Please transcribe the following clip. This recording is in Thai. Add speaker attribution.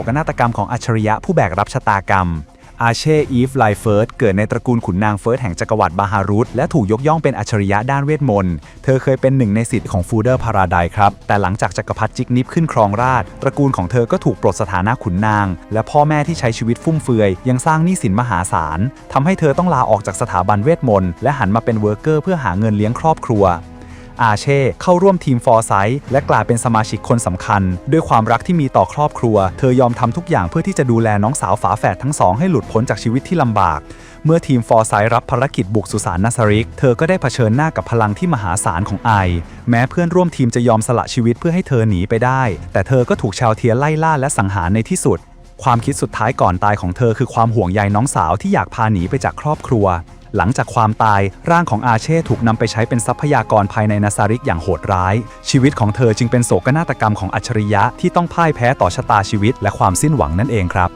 Speaker 1: กนาฏกรรมของอัจฉริยะผู้แบกรับชะตากรรม อาเช่อีฟไลเฟิร์สเกิดในตระกูลขุนนางเฟิร์สแห่งจักรวรรดิบาฮารุตและถูกยกย่องเป็นอัจฉริยะด้านเวทมนต์ เธอเคยเป็นหนึ่งในสิทธิ์ของฟูเดอร์พาราไดครับ แต่หลังจากจักรพรรดิจิกนิฟขึ้นครองราชตระกูลของเธอก็ถูกปลดสถานะขุนนาง และพ่อแม่ที่ใช้ชีวิตฟุ่มเฟือย ยังสร้างหนี้สินมหาศาลทำให้เธอต้องลาออกจากสถาบันเวทมนต์และหันมาเป็นเวิร์กเกอร์เพื่อหาเงินเลี้ยงครอบครัว อาเช่เข้าร่วมทีมฟอร์ไซต์และกลายเป็นสมาชิกคนสำคัญ ด้วยความรักที่มีต่อครอบครัว เธอยอมทำทุกอย่างเพื่อที่จะดูแลน้องสาวฝาแฝดทั้งสองให้หลุดพ้นจากชีวิตที่ลำบาก เมื่อทีมฟอร์ไซต์รับภารกิจบุกสุสานนาซาริก เธอก็ได้เผชิญหน้ากับพลังที่มหาศาลของไอ แม้เพื่อนร่วมทีมจะยอมสละชีวิตเพื่อให้เธอหนีไปได้ แต่เธอก็ถูกชาวเทียไล่ล่าและสังหารในที่สุด ความคิดสุดท้ายก่อนตายของเธอคือความห่วงใยน้องสาวที่อยากพาหนีไปจากครอบครัว หลังจากความตายร่างของอาเช่ถูกนำไปใช้เป็นทรัพยากรภายในนาซาริกอย่างโหดร้าย ชีวิตของเธอจึงเป็นโศกนาฏกรรมของอัจฉริยะที่ต้องพ่ายแพ้ต่อชะตาชีวิตและความสิ้นหวังนั่นเองครับ